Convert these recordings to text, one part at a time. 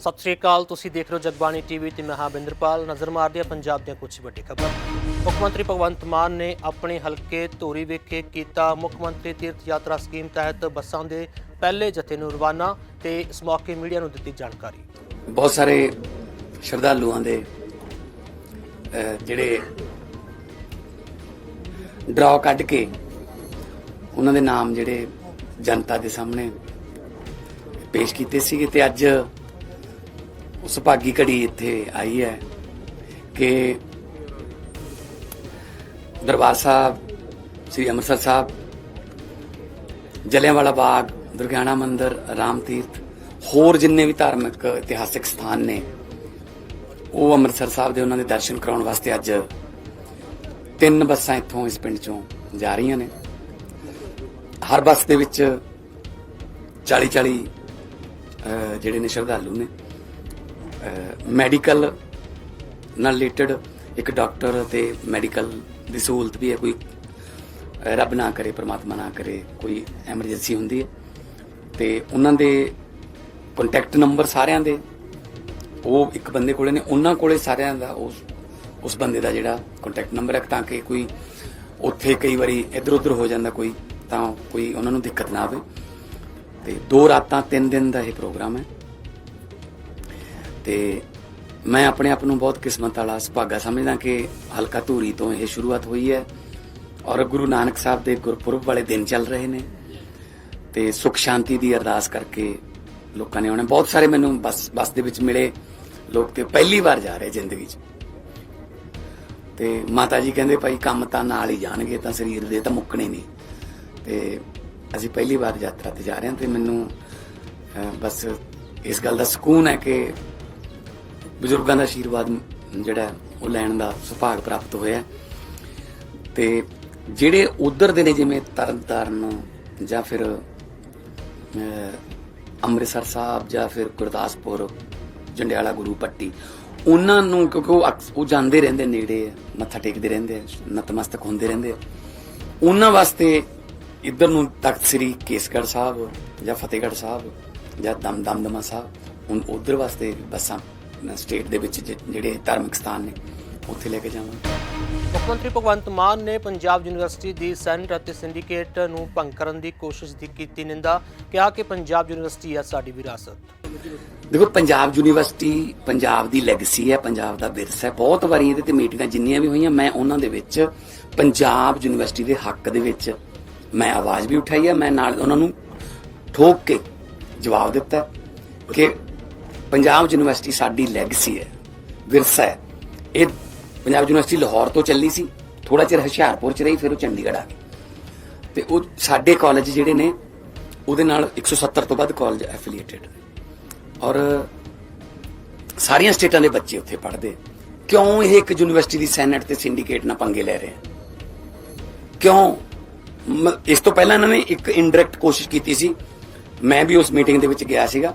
ਸਤਿ ਸ਼੍ਰੀ ਅਕਾਲ, ਤੁਸੀਂ ਦੇਖ ਰਹੇ ਹੋ ਜਗਬਾਣੀ ਟੀਵੀ ਤੇ ਮੈਂ ਹਾਂ ਬਿੰਦਰਪਾਲ। ਨਜ਼ਰ ਮਾਰਦੇ ਹਾਂ ਪੰਜਾਬ ਦੀਆਂ ਕੁਝ ਵੱਡੀ ਖਬਰਾਂ। ਮੁੱਖ ਮੰਤਰੀ ਭਗਵੰਤ ਮਾਨ ਨੇ ਆਪਣੇ ਹਲਕੇ ਧੋਰੀ ਵਿਖੇ ਕੀਤਾ ਮੁੱਖ ਮੰਤਰੀ ਤੀਰਥ ਯਾਤਰਾ ਸਕੀਮ ਤਹਿਤ ਬੱਸਾਂ ਦੇ ਪਹਿਲੇ ਜਥੇ ਨੂੰ ਰਵਾਨਾ ਤੇ ਇਸ ਮੌਕੇ ਮੀਡੀਆ ਨੂੰ ਦਿੱਤੀ ਜਾਣਕਾਰੀ। ਬਹੁਤ ਸਾਰੇ ਸ਼ਰਧਾਲੂਆਂ ਦੇ ਜਿਹੜੇ ਡਰਾਅ ਕੱਢ ਕੇ ਉਹਨਾਂ ਦੇ ਨਾਮ ਜਿਹੜੇ ਜਨਤਾ ਦੇ ਸਾਹਮਣੇ ਪੇਸ਼ ਕੀਤੇ ਸੀਗੇ ਤੇ ਅੱਜ ਸੁਭਾਗੀ ਘੜੀ ਇੱਥੇ ਆਈ ਹੈ ਕਿ ਦਰਬਾਰ ਸਾਹਿਬ, ਸ੍ਰੀ ਅੰਮ੍ਰਿਤਸਰ ਸਾਹਿਬ, ਜਲਿਆਂਵਾਲਾ ਬਾਗ, ਦੁਰਗਿਆਣਾ ਮੰਦਿਰ, ਰਾਮ ਤੀਰਥ, ਹੋਰ ਜਿੰਨੇ ਵੀ ਧਾਰਮਿਕ ਇਤਿਹਾਸਿਕ ਸਥਾਨ ਨੇ, ਉਹ ਅੰਮ੍ਰਿਤਸਰ ਸਾਹਿਬ ਦੇ ਉਹਨਾਂ ਦੇ ਦਰਸ਼ਨ ਕਰਾਉਣ ਵਾਸਤੇ ਅੱਜ ਤਿੰਨ ਬੱਸਾਂ ਇੱਥੋਂ ਇਸ ਪਿੰਡ ਚੋਂ ਜਾ ਰਹੀਆਂ ਨੇ। ਹਰ ਬੱਸ ਦੇ ਵਿੱਚ 40 40 ਜਿਹੜੇ ਨੇ ਸ਼ਰਧਾਲੂ ਨੇ। ਮੈਡੀਕਲ ਨਾਲ ਰਿਲੇਟਡ ਇੱਕ ਡਾਕਟਰ ਤੇ ਮੈਡੀਕਲ ਦੀ ਸਹੂਲਤ ਵੀ ਹੈ, ਕੋਈ ਰੱਬ ਨਾ ਕਰੇ, ਪ੍ਰਮਾਤਮਾ ਨਾ ਕਰੇ, ਕੋਈ ਐਮਰਜੈਂਸੀ ਹੁੰਦੀ ਹੈ। ਤੇ ਉਹਨਾਂ ਦੇ ਕੰਟੈਕਟ ਨੰਬਰ ਸਾਰਿਆਂ ਦੇ, ਉਹ ਇੱਕ ਬੰਦੇ ਕੋਲੇ ਨੇ, ਉਹਨਾਂ ਕੋਲੇ ਸਾਰਿਆਂ ਦਾ ਉਸ ਉਸ ਬੰਦੇ ਦਾ ਜਿਹੜਾ ਕੰਟੈਕਟ ਨੰਬਰ ਹੈ, ਤਾਂ ਕਿ ਕੋਈ ਉੱਥੇ ਕਈ ਵਾਰੀ ਇੱਧਰ ਉੱਧਰ ਹੋ ਜਾਂਦਾ ਕੋਈ, ਤਾਂ ਕੋਈ ਉਹਨਾਂ ਨੂੰ ਦਿੱਕਤ ਨਾ ਆਵੇ। ਤੇ ਦੋ ਰਾਤਾਂ, ਤਿੰਨ ਦਿਨ ਦਾ ਇਹ ਪ੍ਰੋਗਰਾਮ ਹੈ। ਤੇ ਮੈਂ ਆਪਣੇ ਆਪ ਨੂੰ ਬਹੁਤ ਕਿਸਮਤ ਵਾਲਾ ਸੁਭਾਗਾ ਸਮਝਦਾ ਕਿ ਹਲਕਾ ਧੂਰੀ ਤੋਂ ਇਹ ਸ਼ੁਰੂਆਤ ਹੋਈ ਹੈ ਔਰ ਗੁਰੂ ਨਾਨਕ ਸਾਹਿਬ ਦੇ ਗੁਰਪੁਰਬ ਵਾਲੇ ਦਿਨ ਚੱਲ ਰਹੇ ਨੇ ਤੇ ਸੁਖ ਸ਼ਾਂਤੀ ਦੀ ਅਰਦਾਸ ਕਰਕੇ ਲੋਕਾਂ ਨੇ ਆਉਣਾ। ਬਹੁਤ ਸਾਰੇ ਮੈਨੂੰ ਬੱਸ ਬੱਸ ਦੇ ਵਿੱਚ ਮਿਲੇ ਲੋਕ ਤੇ ਪਹਿਲੀ ਵਾਰ ਜਾ ਰਹੇ ਜ਼ਿੰਦਗੀ 'ਚ। ਤੇ ਮਾਤਾ ਜੀ ਕਹਿੰਦੇ ਭਾਈ ਕੰਮ ਤਾਂ ਨਾਲ ਹੀ ਜਾਣਗੇ, ਤਾਂ ਸਰੀਰ ਦੇ ਤਾਂ ਮੁੱਕਣੇ ਨਹੀਂ। ਤੇ ਅਸੀਂ ਪਹਿਲੀ ਵਾਰ ਯਾਤਰਾ ਤੇ ਜਾ ਰਹੇ ਹਾਂ ਤੇ ਮੈਨੂੰ ਬਸ ਇਸ ਗੱਲ ਦਾ ਸਕੂਨ ਹੈ ਕਿ ਬਜ਼ੁਰਗਾਂ ਦਾ ਆਸ਼ੀਰਵਾਦ ਜਿਹੜਾ ਉਹ ਲੈਣ ਦਾ ਸੁਭਾਗ ਪ੍ਰਾਪਤ ਹੋਇਆ। ਤੇ ਜਿਹੜੇ ਉਧਰ ਦੇ ਨੇ ਜਿਵੇਂ ਤਰਨਤਾਰਨ ਜਾਂ ਫਿਰ ਅੰਮ੍ਰਿਤਸਰ ਸਾਹਿਬ ਜਾਂ ਫਿਰ ਗੁਰਦਾਸਪੁਰ, ਜੰਡਿਆਲਾ ਗੁਰੂ ਪੱਟੀ, ਉਹਨਾਂ ਨੂੰ ਕਿਉਂਕਿ ਉਹ ਅਕਸ- ਉਹ ਜਾਂਦੇ ਰਹਿੰਦੇ ਨੇੜੇ ਮੱਥਾ ਟੇਕਦੇ ਰਹਿੰਦੇ ਨਤਮਸਤਕ ਹੁੰਦੇ ਰਹਿੰਦੇ ਆ। ਉਹਨਾਂ ਵਾਸਤੇ ਇੱਧਰ ਨੂੰ ਤਖਤ ਸ੍ਰੀ ਕੇਸਗੜ੍ਹ ਸਾਹਿਬ ਜਾਂ ਫਤਿਹਗੜ੍ਹ ਸਾਹਿਬ ਜਾਂ ਦਮ, ਦਮਦਮਾ ਸਾਹਿਬ, ਹੁਣ ਉਧਰ ਵਾਸਤੇ ਬੱਸਾਂ ਸਟੇਟ ਦੇ ਵਿੱਚ ਜ- ਜਿਹੜੇ ਧਾਰਮਿਕ ਸਥਾਨ ਨੇ ਉੱਥੇ ਲੈ ਕੇ ਜਾਵਾਂਗੇ। ਮੁੱਖ ਮੰਤਰੀ ਭਗਵੰਤ ਮਾਨ ਨੇ ਪੰਜਾਬ ਯੂਨੀਵਰਸਿਟੀ ਦੀ ਸੈਨੇਟ ਅਤੇ ਸਿੰਡੀਕੇਟ ਨੂੰ ਭੰਗ ਕਰਨ ਦੀ ਕੋਸ਼ਿਸ਼ ਦੀ ਕੀਤੀ ਨਿੰਦਾ ਕਿਹਾ ਕਿ ਪੰਜਾਬ ਯੂਨੀਵਰਸਿਟੀ ਹੈ ਸਾਡੀ ਵਿਰਾਸਤ। ਦੇਖੋ ਪੰਜਾਬ ਯੂਨੀਵਰਸਿਟੀ ਪੰਜਾਬ ਦੀ ਲੈਗੇਸੀ ਹੈ ਪੰਜਾਬ ਦਾ ਵਿਰਸਾ ਹੈ। ਬਹੁਤ ਵਾਰੀ ਇਹਦੇ ਤੇ ਮੀਟਿੰਗਾਂ ਜਿੰਨੀਆਂ ਵੀ ਹੋਈਆਂ ਮੈਂ ਉਹਨਾਂ ਦੇ ਵਿੱਚ ਪੰਜਾਬ ਯੂਨੀਵਰਸਿਟੀ ਦੇ ਹੱਕ ਦੇ ਵਿੱਚ ਮੈਂ ਆਵਾਜ਼ ਵੀ ਉਠਾਈ ਹੈ ਮੈਂ ਨਾਲ ਉਹਨਾਂ ਨੂੰ ਠੋਕ ਕੇ ਜਵਾਬ ਦਿੱਤਾ ਕਿ ਪੰਜਾਬ ਯੂਨੀਵਰਸਿਟੀ ਸਾਡੀ ਲੈਗੇਸੀ ਹੈ, ਵਿਰਸਾ ਹੈ। ਇਹ ਪੰਜਾਬ ਯੂਨੀਵਰਸਿਟੀ ਲਾਹੌਰ ਤੋਂ ਚੱਲੀ ਸੀ ਥੋੜਾ ਚਿਰ ਹੁਸ਼ਿਆਰਪੁਰ ਚ ਰਹੀ, ਫਿਰ ਉਹ ਚੰਡੀਗੜ੍ਹ ਆ ਗਈ। ਤੇ ਉਹ ਸਾਡੇ ਕਾਲਜ ਜਿਹੜੇ ਨੇ, ਉਹਦੇ ਨਾਲ 170 ਤੋਂ ਵੱਧ ਕਾਲਜ ਐਫੀਲੀਏਟਡ ਨੇ। ਔਰ ਸਾਰੀਆਂ ਸਟੇਟਾਂ ਦੇ ਬੱਚੇ ਉੱਥੇ ਪੜ੍ਹਦੇ ਕਿਉਂ ਇਹ ਇੱਕ ਯੂਨੀਵਰਸਿਟੀ ਦੀ ਸੈਨੇਟ ਤੇ ਸਿੰਡੀਕੇਟ ਨਾਲ ਪੰਗੇ ਲੈ ਰਹੇ ਆ? ਕਿਉਂ? ਮ- ਇਸ ਤੋਂ ਪਹਿਲਾਂ ਇਹਨਾਂ ਨੇ ਇੱਕ ਇਨਡਾਇਰੈਕਟ ਕੋਸ਼ਿਸ਼ ਕੀਤੀ ਸੀ। ਮੈਂ ਵੀ ਉਸ ਮੀਟਿੰਗ ਦੇ ਵਿੱਚ ਗਿਆ ਸੀਗਾ।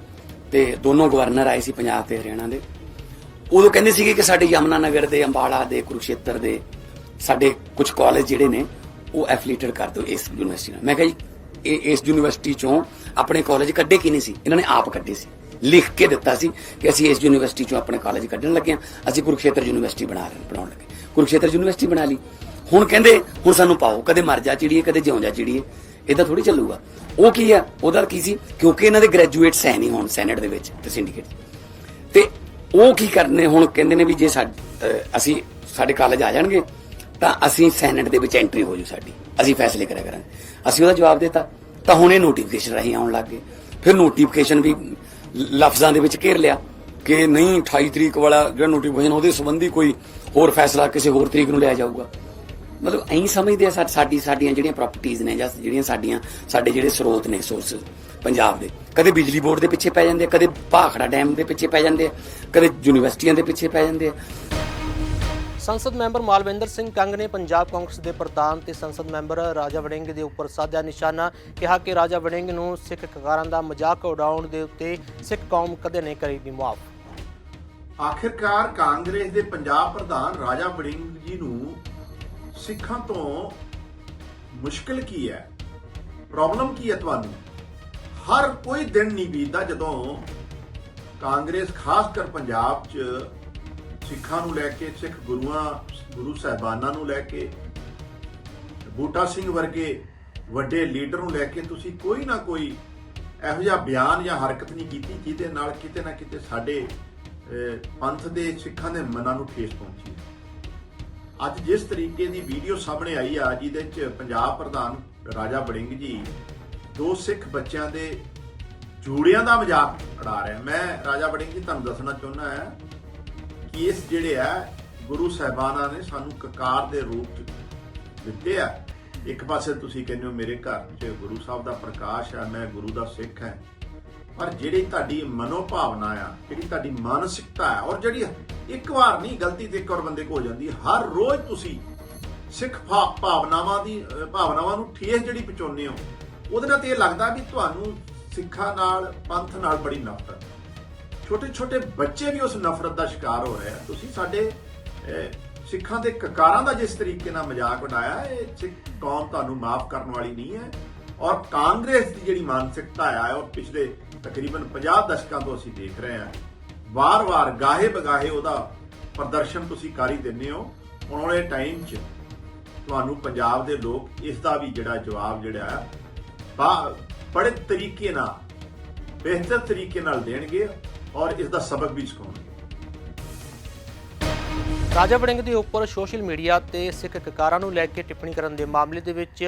ਤੇ ਦੋਨੋਂ ਗਵਰਨਰ ਆਏ ਸੀ ਪੰਜਾਬ ਤੇ ਹਰਿਆਣਾ ਦੇ। ਉਦੋਂ ਕਹਿੰਦੇ ਸੀਗੇ ਕਿ ਸਾਡੇ ਯਮਨਾ ਨਗਰ ਦੇ, ਅੰਬਾਲਾ ਦੇ, ਕੁਰੂਕਸ਼ੇਤਰ ਦੇ ਸਾਡੇ ਕੁਝ ਕਾਲਜ ਜਿਹੜੇ ਨੇ, ਉਹ ਐਫੀਲੀਏਟਡ ਕਰ ਦਿਓ ਇਸ ਯੂਨੀਵਰਸਿਟੀ ਨਾਲ। ਮੈਂ ਕਿਹਾ ਜੀ, ਇਹ ਇਸ ਯੂਨੀਵਰਸਿਟੀ ਚੋਂ ਆਪਣੇ ਕਾਲਜ ਕੱਢੇ ਕੀ ਨਹੀਂ ਸੀ? ਇਹਨਾਂ ਨੇ ਆਪ ਕੱਢੇ ਸੀ। ਲਿਖ ਕੇ ਦਿੱਤਾ ਸੀ ਕਿ ਅਸੀਂ ਇਸ ਯੂਨੀਵਰਸਿਟੀ ਚੋਂ ਆਪਣੇ ਕਾਲਜ ਕੱਢਣ ਲੱਗੇ ਹਾਂ। ਅਸੀਂ ਕੁਰੂਕਸ਼ੇਤਰ ਯੂਨੀਵਰਸਿਟੀ ਬਣਾ ਰਹੇ, ਬਣਾਉਣ ਲੱਗੇ। ਕੁਰੂਕਸ਼ੇਤਰ ਯੂਨੀਵਰਸਿਟੀ ਬਣਾ ਲਈ। ਹੁਣ ਕਹਿੰਦੇ, ਹੁਣ ਸਾਨੂੰ ਪਾਓ, ਕਦੇ ਮਰ ਜਾ ਚਿੜੀਏ, ਕਦੇ ਜਿਉਂ ਜਾ ਚਿੜੀਏ। ਇਦਾਂ ਥੋੜੀ ਚੱਲੂਗਾ। ਉਹ ਕੀ ਆ? ਉਹਦਾ ਕੀ ਸੀ? ਕਿਉਂਕਿ ਇਹਨਾਂ ਦੇ ਗ੍ਰੈਜੂਏਟਸ ਹੈ ਨਹੀਂ ਹੁਣ ਸੈਨੇਟ ਦੇ ਵਿੱਚ, ਤੇ ਸਿੰਡੀਕੇਟ ਤੇ ਉਹ ਕੀ ਕਰਨੇ? ਹੁਣ ਕਹਿੰਦੇ ਨੇ ਵੀ ਜੇ ਸਾਡ- ਅਸੀਂ ਸਾਡੇ ਕਾਲਜ ਆ ਜਾਣਗੇ, ਤਾਂ ਅਸੀਂ ਸੈਨੇਟ ਦੇ ਵਿੱਚ ਐਂਟਰੀ ਹੋ ਜੂ ਸਾਡੀ। ਅਸੀਂ ਫੈਸਲੇ ਕਰਿਆ ਕਰਾਂਗੇ। ਅਸੀਂ ਉਹਦਾ ਜਵਾਬ ਦਿੱਤਾ। ਤਾਂ ਹੁਣ ਇਹ ਨੋਟੀਫਿਕੇਸ਼ਨ ਰਾਹੀਂ ਆਉਣ ਲੱਗ ਗਏ। ਫਿਰ ਨੋਟੀਫਿਕੇਸ਼ਨ ਵੀ ਲਫ਼ਜ਼ਾਂ ਦੇ ਵਿੱਚ ਘੇਰ ਲਿਆ ਕਿ ਨਹੀਂ 28 ਤਰੀਕ ਵਾਲਾ ਜਿਹੜਾ ਨੋਟੀਫਿਕੇਸ਼ਨ ਉਹਦੇ ਸੰਬੰਧੀ ਕੋਈ ਹੋਰ ਫੈਸਲਾ ਕਿਸੇ ਹੋਰ ਤਰੀਕ ਨੂੰ ਲਿਆ ਜਾਊਗਾ। ਮਤਲਬ ਐਂ ਸਮਝਦੇ ਆ ਸਾ- ਸਾਡੀ ਸਾਡੀਆਂ ਜਿਹੜੀਆਂ ਪ੍ਰਾਪਰਟੀਆਂ ਨੇ ਜਾਂ ਜਿਹੜੀਆਂ ਸਾਡੀਆਂ ਸਾਡੇ ਜਿਹੜੇ ਸਰੋਤ ਨੇ ਸੋਰਸ ਪੰਜਾਬ ਦੇ ਕਦੇ ਬਿਜਲੀ ਬੋਰਡ ਦੇ ਪਿੱਛੇ ਪੈ ਜਾਂਦੇ ਕਦੇ ਭਾਖੜਾ ਡੈਮ ਦੇ ਪਿੱਛੇ ਪੈ ਜਾਂਦੇ ਕਦੇ ਯੂਨੀਵਰਸਿਟੀਆਂ ਦੇ ਪਿੱਛੇ ਪੈ ਜਾਂਦੇ ਸੰਸਦ ਮੈਂਬਰ ਮਾਲਵਿੰਦਰ ਸਿੰਘ ਕੰਗ ਨੇ ਪੰਜਾਬ ਕਾਂਗਰਸ ਦੇ ਪ੍ਰਧਾਨ ਤੇ ਸੰਸਦ ਮੈਂਬਰ ਰਾਜਾ ਵੜਿੰਗ ਦੇ ਉੱਪਰ ਸਾਧਿਆ ਨਿਸ਼ਾਨਾ ਕਿਹਾ ਕਿ ਰਾਜਾ ਵੜਿੰਗ ਨੂੰ ਸਿੱਖ ਕਕਾਰਾਂ ਦਾ ਮਜ਼ਾਕ ਉਡਾਉਣ ਦੇ ਉੱਤੇ ਸਿੱਖ ਕੌਮ ਕਦੇ ਨਹੀਂ ਕਰੇਗੀ ਮੁਆਫ। ਆਖਿਰਕਾਰ ਕਾਂਗਰਸ ਦੇ ਪੰਜਾਬ ਪ੍ਰਧਾਨ ਰਾਜਾ ਵੜਿੰਗ ਜੀ ਨੂੰ ਸਿੱਖਾਂ ਤੋਂ ਮੁਸ਼ਕਲ ਕੀ ਹੈ? ਪ੍ਰੋਬਲਮ ਕੀ ਹੈ ਤੁਹਾਨੂੰ? ਹਰ ਕੋਈ ਦਿਨ ਨਹੀਂ ਬੀਤਦਾ ਜਦੋਂ ਕਾਂਗਰਸ, ਖਾਸ ਕਰ ਪੰਜਾਬ 'ਚ ਸਿੱਖਾਂ ਨੂੰ ਲੈ ਕੇ, ਸਿੱਖ ਗੁਰੂਆਂ, ਗੁਰੂ ਸਾਹਿਬਾਨਾਂ ਨੂੰ ਲੈ ਕੇ, ਬੂਟਾ ਸਿੰਘ ਵਰਗੇ ਵੱਡੇ ਲੀਡਰ ਨੂੰ ਲੈ ਕੇ ਤੁਸੀਂ ਕੋਈ ਨਾ ਕੋਈ ਇਹੋ ਜਿਹਾ ਬਿਆਨ ਜਾਂ ਹਰਕਤ ਨਹੀਂ ਕੀਤੀ ਜਿਹਦੇ ਨਾਲ ਕਿਤੇ ਨਾ ਕਿਤੇ ਸਾਡੇ ਪੰਥ ਦੇ ਸਿੱਖਾਂ ਦੇ ਮਨਾਂ ਨੂੰ ਠੇਸ ਪਹੁੰਚੀ ਅੱਜ ਜਿਸ ਤਰੀਕੇ ਦੀ ਵੀਡੀਓ ਸਾਹਮਣੇ ਆਈ ਆ, ਜਿਹਦੇ ਚ ਪੰਜਾਬ ਪ੍ਰਧਾਨ ਰਾਜਾ ਬੜਿੰਗ ਜੀ ਦੋ ਸਿੱਖ ਬੱਚਿਆਂ ਦੇ ਜੂੜਿਆਂ ਦਾ ਮਜ਼ਾਕ ਉਡਾ ਰਿਹਾ ਮੈਂ ਰਾਜਾ ਬੜਿੰਗ ਜੀ ਤੁਹਾਨੂੰ ਦੱਸਣਾ ਚਾਹੁੰਦਾ ਹਾਂ ਕਿ ਇਸ ਜਿਹੜੇ ਆ, ਗੁਰੂ ਸਾਹਿਬਾਨਾਂ ਨੇ ਸਾਨੂੰ ਕਕਾਰ ਦੇ ਰੂਪ ਚ ਦਿੱਤੇ ਆ। ਇੱਕ ਪਾਸੇ ਤੁਸੀਂ ਕਹਿੰਦੇ ਹੋ ਮੇਰੇ ਘਰ 'ਚ ਗੁਰੂ ਸਾਹਿਬ ਦਾ ਪ੍ਰਕਾਸ਼ ਆ, ਮੈਂ ਗੁਰੂ ਦਾ ਸਿੱਖ ਹਾਂ। ਪਰ ਜਿਹੜੀ ਤੁਹਾਡੀ ਮਨੋਭਾਵਨਾ ਆ, ਜਿਹੜੀ ਤੁਹਾਡੀ ਮਾਨਸਿਕਤਾ ਆ, ਔਰ ਜਿਹੜੀ ਇੱਕ ਵਾਰ ਨਹੀਂ, ਗਲਤੀ ਤੇ ਇੱਕ ਵਾਰ ਬੰਦੇ ਕੋ ਹੋ ਜਾਂਦੀ ਹਰ ਰੋਜ਼ ਤੁਸੀਂ ਸਿੱਖ ਭਾ- ਭਾਵਨਾਵਾਂ ਦੀ ਭਾਵਨਾਵਾਂ ਨੂੰ ਠੇਸ ਜਿਹੜੀ ਪਹੁੰਚਾਉਂਦੇ ਹੋ, ਉਹਦੇ ਨਾਲ ਤੇ ਇਹ ਲੱਗਦਾ ਵੀ ਤੁਹਾਨੂੰ ਸਿੱਖਾਂ ਨਾਲ, ਪੰਥ ਨਾਲ ਬੜੀ ਨਫ਼ਰਤ ਛੋਟੇ ਛੋਟੇ ਬੱਚੇ ਵੀ ਉਸ ਨਫ਼ਰਤ ਦਾ ਸ਼ਿਕਾਰ ਹੋ ਰਹੇ ਆ। ਤੁਸੀਂ ਸਾਡੇ ਸਿੱਖਾਂ ਦੇ ਕਕਾਰਾਂ ਦਾ ਜਿਸ ਤਰੀਕੇ ਨਾਲ ਮਜ਼ਾਕ ਉਡਾਇਆ, ਇਹ ਸਿੱਖ ਕੌਮ ਤੁਹਾਨੂੰ ਮਾਫ ਕਰਨ ਵਾਲੀ ਨਹੀਂ ਹੈ। ਔਰ ਕਾਂਗਰਸ ਦੀ ਜਿਹੜੀ ਮਾਨਸਿਕਤਾ ਹੈ ਉਹ ਪਿਛਲੇ ਤਕਰੀਬਨ 50 ਦਸ਼ਕਾਂ ਤੋਂ ਅਸੀਂ ਦੇਖ ਰਹੇ ਹਾਂ। ਵਾਰ-ਵਾਰ ਗਾਹੇ ਬਗਾਹੇ ਉਹਦਾ ਪ੍ਰਦਰਸ਼ਨ ਤੁਸੀਂ ਕਰ ਹੀ ਦਿੰਦੇ ਹੋ। ਆਉਣ ਵਾਲੇ ਟਾਈਮ 'ਚ ਤੁਹਾਨੂੰ ਪੰਜਾਬ ਦੇ ਲੋਕ ਇਸ ਦਾ ਵੀ ਜਿਹੜਾ ਜਵਾਬ ਜਿਹੜਾ ਹੈ ਬੜੇ ਤਰੀਕੇ ਨਾਲ, ਬਿਹਤਰ ਤਰੀਕੇ ਨਾਲ ਦੇਣਗੇ ਔਰ ਇਸ ਦਾ ਸਬਕ ਵੀ ਸਿਖਾਉਣਗੇ। ਰਾਜਾ ਵੜਿੰਗ ਦੇ ਉੱਪਰ ਸੋਸ਼ਲ ਮੀਡੀਆ ਤੇ ਸਿੱਖ ਕਕਾਰਾਂ ਨੂੰ ਲੈ ਕੇ ਟਿੱਪਣੀ ਕਰਨ ਦੇ ਮਾਮਲੇ ਦੇ ਵਿੱਚ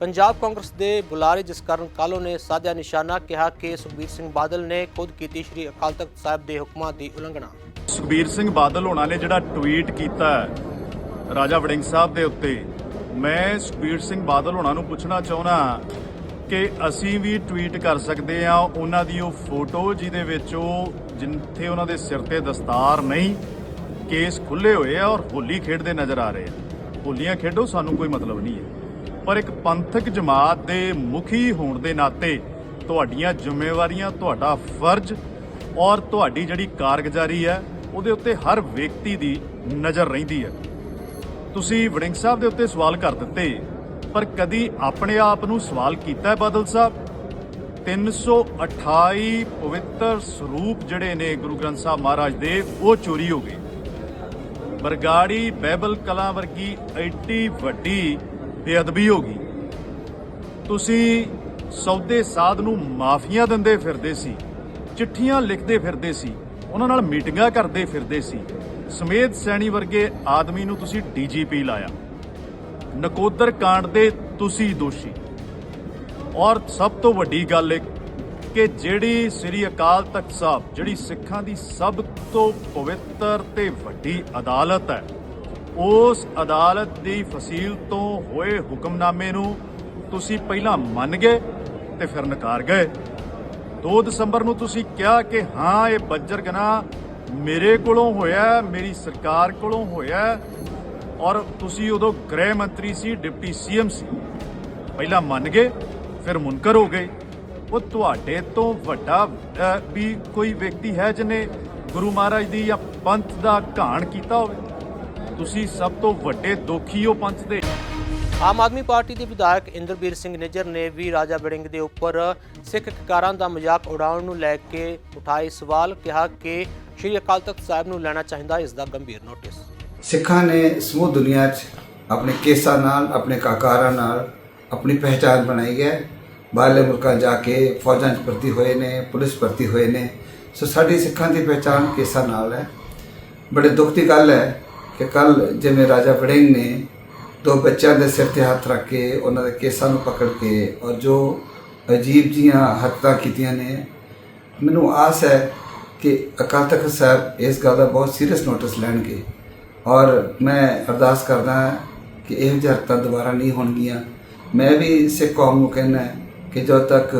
ਪੰਜਾਬ ਕਾਂਗਰਸ ਦੇ ਬੁਲਾਰੇ ਜਸਕਰਨ ਕਾਲੋ ਨੇ ਸਾਧਿਆ ਨਿਸ਼ਾਨਾ ਕਿਹਾ ਕਿ ਸੁਖਬੀਰ ਸਿੰਘ ਬਾਦਲ ਨੇ ਖੁਦ ਕੀਤੀ ਸ੍ਰੀ ਅਕਾਲ ਤਖਤ ਸਾਹਿਬ ਦੇ ਹੁਕਮਾਂ ਦੀ ਉਲੰਘਣਾ। ਸੁਖਬੀਰ ਸਿੰਘ ਬਾਦਲ ਹੋਣਾ ਨੇ ਜਿਹੜਾ ਟਵੀਟ ਕੀਤਾ ਰਾਜਾ ਵੜਿੰਗ ਸਾਹਿਬ ਦੇ ਉੱਤੇ, ਮੈਂ ਸੁਖਬੀਰ ਸਿੰਘ ਬਾਦਲ ਹੋਣਾ ਨੂੰ ਪੁੱਛਣਾ ਚਾਹੁੰਦਾ ਕਿ ਅਸੀਂ ਵੀ ਟਵੀਟ ਕਰ ਸਕਦੇ ਆ ਉਹਨਾਂ ਦੀ ਉਹ ਫੋਟੋ ਜਿਹਦੇ ਵਿੱਚ ਉਹ ਜਿੱਥੇ ਉਹਨਾਂ ਦੇ ਸਿਰ ਤੇ ਦਸਤਾਰ ਨਹੀਂ, ਕੇਸ ਖੁੱਲੇ ਹੋਏ ਆ ਔਰ ਹੋਲੀ ਖੇਡਦੇ ਨਜ਼ਰ ਆ ਰਹੇ ਆ। ਹੋਲੀਆਂ ਖੇਡੋ, ਸਾਨੂੰ ਕੋਈ ਮਤਲਬ ਨਹੀਂ ਹੈ। ਪਰ ਇੱਕ ਪੰਥਕ ਜਮਾਤ ਦੇ ਮੁਖੀ ਹੋਣ ਦੇ ਨਾਤੇ ਤੁਹਾਡੀਆਂ ਜ਼ਿੰਮੇਵਾਰੀਆਂ, ਤੁਹਾਡਾ ਫਰਜ਼ ਔਰ ਤੁਹਾਡੀ ਜਿਹੜੀ ਕਾਰਗੁਜ਼ਾਰੀ ਹੈ, ਉਹਦੇ ਉੱਤੇ ਹਰ ਵਿਅਕਤੀ ਦੀ ਨਜ਼ਰ ਰਹਿੰਦੀ ਹੈ। ਤੁਸੀਂ ਵੜਿੰਗ ਸਾਹਿਬ ਦੇ ਉੱਤੇ ਸਵਾਲ ਕਰ ਦਿੱਤੇ, ਪਰ ਕਦੀ ਆਪਣੇ ਆਪ ਨੂੰ ਸਵਾਲ ਕੀਤਾ ਹੈ ਬਾਦਲ ਸਾਹਿਬ? 328 ਪਵਿੱਤਰ ਸਰੂਪ ਜਿਹੜੇ ਨੇ ਗੁਰੂ ਗ੍ਰੰਥ ਸਾਹਿਬ ਮਹਾਰਾਜ ਦੇ, ਉਹ ਚੋਰੀ ਹੋ ਗਏ। ਬਰਗਾੜੀ ਬਾਈਬਲ ਕਲਾ ਵਰਗੀ ਐਡੀ ਵੱਡੀ ਬੇਅਦਬੀ ਹੋ ਗਈ। ਤੁਸੀਂ ਸੌਦੇ ਸਾਧ ਨੂੰ ਮਾਫੀਆਂ ਦਿੰਦੇ ਫਿਰਦੇ ਸੀ, ਚਿੱਠੀਆਂ ਲਿਖਦੇ ਫਿਰਦੇ ਸੀ, ਉਹਨਾਂ ਨਾਲ ਮੀਟਿੰਗਾਂ ਕਰਦੇ ਫਿਰਦੇ ਸੀ। ਸਮੇਤ ਸੈਣੀ ਵਰਗੇ ਆਦਮੀ ਨੂੰ ਤੁਸੀਂ ਡੀਜੀਪੀ ਲਾਇਆ। ਨਕੋਦਰ ਕਾਂਡ ਦੇ ਤੁਸੀਂ ਦੋਸ਼ੀ। ਔਰ ਸਭ ਤੋਂ ਵੱਡੀ ਗੱਲ ਇੱਕ, ਕਿ ਜਿਹੜੀ ਸ੍ਰੀ ਅਕਾਲ ਤਖਤ ਸਾਹਿਬ, ਜਿਹੜੀ ਸਿੱਖਾਂ ਦੀ ਸਭ ਤੋਂ ਪਵਿੱਤਰ ਤੇ ਵੱਡੀ ਅਦਾਲਤ ਹੈ ਉਸ ਅਦਾਲਤ ਦੀ ਫਸੀਲ ਤੋਂ ਹੋਏ ਹੁਕਮਨਾਮੇ ਨੂੰ ਤੁਸੀਂ ਪਹਿਲਾਂ ਮੰਨ ਗਏ ਤੇ ਫਿਰ ਨਕਾਰ ਗਏ। 2 ਦਸੰਬਰ ਨੂੰ ਤੁਸੀਂ ਕਿਹਾ ਕਿ ਹਾਂ, ਇਹ ਬੱਜਰ ਗਨਾਹ ਮੇਰੇ ਕੋਲੋਂ ਹੋਇਆ, ਮੇਰੀ ਸਰਕਾਰ ਕੋਲੋਂ ਹੋਇਆ ਔਰ ਤੁਸੀਂ ਉਦੋਂ ਗ੍ਰਹਿ ਮੰਤਰੀ ਸੀ, ਡਿਪਟੀ ਸੀਐਮ ਸੀ। ਪਹਿਲਾਂ ਮੰਨ ਗਏ, ਫਿਰ ਮੁਨਕਰ ਹੋ ਗਏ। ਉਹ ਤੁਹਾਡੇ ਤੋਂ ਵੱਡਾ ਵੀ ਕੋਈ ਵਿਅਕਤੀ ਹੈ ਜਿਹਨੇ ਗੁਰੂ ਮਹਾਰਾਜ ਦੀ ਜਾਂ ਪੰਥ ਦਾ ਘਾਣ ਕੀਤਾ ਹੋਵੇ? ਤੁਸੀਂ ਸਭ ਤੋਂ ਵੱਡੇ ਦੋਖੀ ਹੋ ਪੰਥ ਦੇ। ਆਮ ਆਦਮੀ ਪਾਰਟੀ ਦੇ ਵਿਧਾਇਕ ਇੰਦਰਬੀਰ ਸਿੰਘ ਨਿੱਜਰ ਨੇ ਵੀ ਰਾਜਾ ਵੜਿੰਗ ਦੇ ਉੱਪਰ ਸਿੱਖ ਕਕਾਰਾਂ ਦਾ ਮਜ਼ਾਕ ਉਡਾਉਣ ਨੂੰ ਲੈ ਕੇ ਉਠਾਏ ਸਵਾਲ ਕਿਹਾ ਕਿ ਸ੍ਰੀ ਅਕਾਲ ਤਖਤ ਸਾਹਿਬ ਨੂੰ ਲੈਣਾ ਚਾਹੀਦਾ ਇਸ ਦਾ ਗੰਭੀਰ ਨੋਟਿਸ। ਸਿੱਖਾਂ ਨੇ ਸਮੂਹ ਦੁਨੀਆ 'ਚ ਆਪਣੇ ਕੇਸਾਂ ਨਾਲ ਆਪਣੇ ਕਾਕਾਰਾਂ ਨਾਲ ਆਪਣੀ ਪਹਿਚਾਨ ਬਣਾਈ ਹੈ। ਬਾਹਰਲੇ ਮੁਲਕਾਂ ਜਾ ਕੇ ਫੌਜਾਂ 'ਚ ਭਰਤੀ ਹੋਏ ਨੇ ਪੁਲਿਸ ਭਰਤੀ ਹੋਏ ਨੇ। ਸੋ ਸਾਡੀ ਸਿੱਖਾਂ ਦੀ ਪਹਿਚਾਨ ਕੇਸਾਂ ਨਾਲ ਹੈ। ਬੜੇ ਦੁੱਖ ਦੀ ਗੱਲ ਹੈ ਕਿ ਕੱਲ ਜਿਵੇਂ ਰਾਜਾ ਵੜਿੰਗ ਨੇ ਦੋ ਬੱਚਿਆਂ ਦੇ ਸਿਰ ਤੇ ਹੱਥ ਰੱਖ ਕੇ ਉਹਨਾਂ ਦੇ ਕੇਸਾਂ ਨੂੰ ਪਕੜ ਕੇ ਔਰ ਜੋ ਅਜੀਬ ਜੀਆਂ ਹਰਕਤਾਂ ਕੀਤੀਆਂ ਨੇ, ਮੈਨੂੰ ਆਸ ਹੈ ਕਿ ਅਕਾਲ ਤਖਤ ਸਾਹਿਬ ਇਸ ਗੱਲ ਦਾ ਬਹੁਤ ਸੀਰੀਅਸ ਨੋਟਿਸ ਲੈਣਗੇ। ਔਰ ਮੈਂ ਅਰਦਾਸ ਕਰਦਾ ਹਾਂ ਕਿ ਇਹ ਜਿਹੀਆਂ ਹਰਕਤਾਂ ਦੁਬਾਰਾ ਨਹੀਂ ਹੋਣਗੀਆਂ। ਮੈਂ ਵੀ ਸਿੱਖ ਕੌਮ ਨੂੰ ਕਹਿਣਾ ਹੈ ਕਿ ਜਦੋਂ ਤੱਕ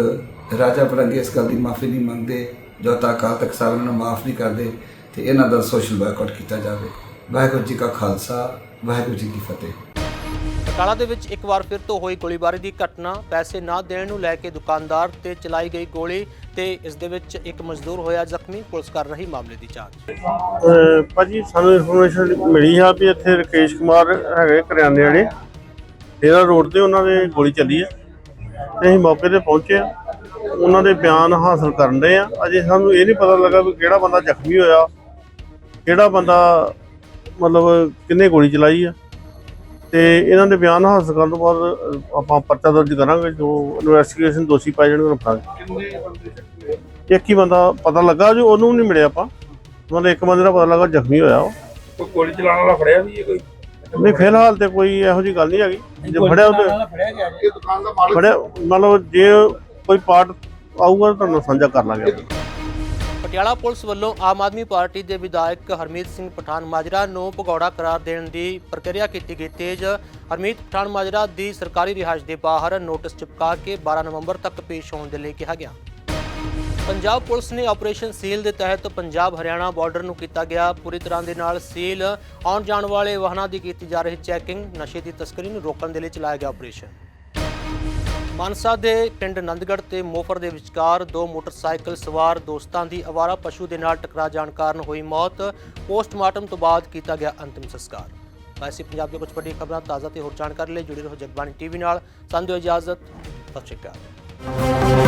ਰਾਜਾ ਬੜੰਗੇ ਇਸ ਗੱਲ ਦੀ ਮਾਫੀ ਨਹੀਂ ਮੰਗਦੇ, ਜਦੋਂ ਤੱਕ ਅਕਾਲ ਤਖਤ ਸਾਹਿਬ ਇਹਨਾਂ ਨੂੰ ਮਾਫ ਨਹੀਂ ਕਰਦੇ, ਤੇ ਇਹਨਾਂ ਦਾ ਸੋਸ਼ਲ ਬਾਈਕਾਟ ਕੀਤਾ ਜਾਵੇ। ਵਾਹਿਗੁਰੂ ਜੀ ਕਾ ਖਾਲਸਾ ਵਾਹਿਗੁਰੂ ਜੀ ਕੀ ਫਤਿਹ। ਬਟਾਲਾ ਦੇ ਵਿੱਚ ਇੱਕ ਵਾਰ ਫਿਰ ਤੋਂ ਹੋਈ ਗੋਲੀਬਾਰੀ ਦੀ ਘਟਨਾ ਪੈਸੇ ਨਾ ਦੇਣ ਨੂੰ ਲੈ ਕੇ ਦੁਕਾਨਦਾਰ ਤੇ ਚਲਾਈ ਗਈ ਗੋਲੀ ਤੇ ਇਸ ਦੇ ਵਿੱਚ ਇੱਕ ਮਜ਼ਦੂਰ ਹੋਇਆ ਜ਼ਖਮੀ ਪੁਲਿਸ ਕਰ ਰਹੀ ਮਾਮਲੇ ਦੀ ਜਾਂਚ। ਅਹ ਭਾਜੀ ਸਾਨੂੰ ਇਨਫੋਰਮੇਸ਼ਨ ਮਿਲੀ ਆ ਵੀ ਇੱਥੇ ਰਕੇਸ਼ ਕੁਮਾਰ ਹੈਗੇ ਕਰਿਆਨੇ ਵਾਲੇ। ਡੇਰਾ ਰੋਡ ਤੇ ਉਹਨਾਂ ਦੇ ਗੋਲੀ ਚੱਲੀ ਆ ਤੇ ਅਸੀਂ ਮੌਕੇ ਤੇ ਪਹੁੰਚੇ ਆ। ਉਹਨਾਂ ਦੇ ਬਿਆਨ ਹਾਸਲ ਕਰਨ ਦੇ ਆ। ਅਜੇ ਸਾਨੂੰ ਇਹ ਨਹੀਂ ਪਤਾ ਲੱਗਾ ਵੀ ਕਿਹੜਾ ਬੰਦਾ ਜ਼ਖਮੀ ਹੋਇਆ ਕਿਹੜਾ ਬੰਦਾ ਮਤਲਬ ਕਿੰਨੇ ਗੋਲੀ ਚਲਾਈ ਆ। ਤੇ ਇਹਨਾਂ ਦੇ ਬਿਆਨ ਹਾਸਲ ਕਰਨ ਤੋਂ ਬਾਅਦ ਆਪਾਂ ਪਰਚਾ ਦਰਜ ਕਰਾਂਗੇ ਜੋ ਇਨਵੈਸਟੀਗੇਸ਼ਨ ਦੋਸ਼ੀ ਪਾਏ ਜਾਣਗੇ ਉਹਨਾਂ ਫੜਾਂਗੇ? ਇੱਕ ਹੀ ਬੰਦਾ ਪਤਾ ਲੱਗਾ ਜੋ ਉਹਨੂੰ ਨਹੀਂ ਮਿਲਿਆ ਆਪਾਂ। ਮਤਲਬ ਇੱਕ ਬੰਦੇ ਦਾ ਪਤਾ ਲੱਗਾ ਜ਼ਖਮੀ ਹੋਇਆ ਉਹ। ਕੋਈ ਗੋਲੀ ਚਲਾਉਣ ਵਾਲਾ ਫੜਿਆ ਵੀ ਹੈ ਕੋਈ? ਨਹੀਂ ਫਿਲਹਾਲ ਤੇ ਕੋਈ ਇਹੋ ਜੀ ਗੱਲ ਨਹੀਂ ਹੈਗੀ। ਜੇ ਫੜਿਆ ਉਹਦੇ ਇਹ ਦੁਕਾਨ ਦਾ ਮਾਲਕ ਫੜਿਆ ਮਤਲਬ ਜੇ ਕੋਈ ਪਾਰਟ ਆਊਗਾ ਤਾਂ ਤੁਹਾਨੂੰ ਸਾਂਝਾ ਕਰ ਲਾਂਗੇ। ਪਟਿਆਲਾ ਪੁਲਿਸ ਵੱਲੋਂ ਆਮ ਆਦਮੀ ਪਾਰਟੀ ਦੇ ਵਿਧਾਇਕ ਹਰਮੀਤ ਸਿੰਘ ਪਠਾਨ ਮਾਜਰਾ ਨੂੰ ਭਗੌੜਾ ਕਰਾਰ ਦੇਣ ਦੀ ਪ੍ਰਕਿਰਿਆ ਕੀਤੀ ਗਈ ਤੇਜ਼। ਹਰਮੀਤ ਪਠਾਨ ਮਾਜਰਾ ਦੀ ਸਰਕਾਰੀ ਰਿਹਾਇਸ਼ ਦੇ ਬਾਹਰ ਨੋਟਿਸ ਚਿਪਕਾ ਕੇ 12 ਨਵੰਬਰ ਤੱਕ ਪੇਸ਼ ਹੋਣ ਦੇ ਲਈ ਕਿਹਾ ਗਿਆ। ਪੰਜਾਬ ਪੁਲਿਸ ਨੇ ਆਪਰੇਸ਼ਨ ਸੀਲ ਦੇ ਤਹਿਤ ਪੰਜਾਬ ਹਰਿਆਣਾ ਬਾਰਡਰ ਨੂੰ ਕੀਤਾ ਗਿਆ। ਪੂਰੀ ਤਰ੍ਹਾਂ ਦੇ ਨਾਲ ਸੀਲ ਆਉਣ ਜਾਣ ਵਾਲੇ ਵਾਹਨਾਂ ਦੀ ਕੀਤੀ ਜਾ ਰਹੀ ਚੈਕਿੰਗ। ਨਸ਼ੇ ਦੀ ਤਸਕਰੀ ਨੂੰ ਰੋਕਣ ਦੇ ਲਈ ਚਲਾਇਆ ਗਿਆ ਆਪਰੇਸ਼ਨ। ਮਾਨਸਾ ਦੇ ਪਿੰਡ ਨੰਦਗੜ੍ਹ ਤੇ ਮੋਫਰ ਦੇ ਵਿਚਕਾਰ ਦੋ ਮੋਟਰਸਾਈਕਲ ਸਵਾਰ ਦੋਸਤਾਂ ਦੀ ਅਵਾਰਾ ਪਸ਼ੂ ਦੇ ਨਾਲ ਟਕਰਾ ਜਾਣ ਕਾਰਨ ਹੋਈ ਮੌਤ। ਪੋਸਟਮਾਰਟਮ ਤੋਂ ਬਾਅਦ ਕੀਤਾ ਗਿਆ ਅੰਤਿਮ ਸੰਸਕਾਰ। ਵੈਸੇ ਪੰਜਾਬ ਦੀਆਂ ਕੁਝ ਵੱਡੀਆਂ ਖਬਰਾਂ ਤਾਜ਼ਾ ਤੇ ਹੋਰ ਜਾਣਕਾਰੀ ਲਈ ਜੁੜੇ ਰਹੋ ਜਗਬਾਣੀ ਟੀਵੀ ਨਾਲ। ਸਾਨੂੰ ਦਿਓ ਇਜਾਜ਼ਤ। ਸਤਿ ਸ਼੍ਰੀ ਅਕਾਲ।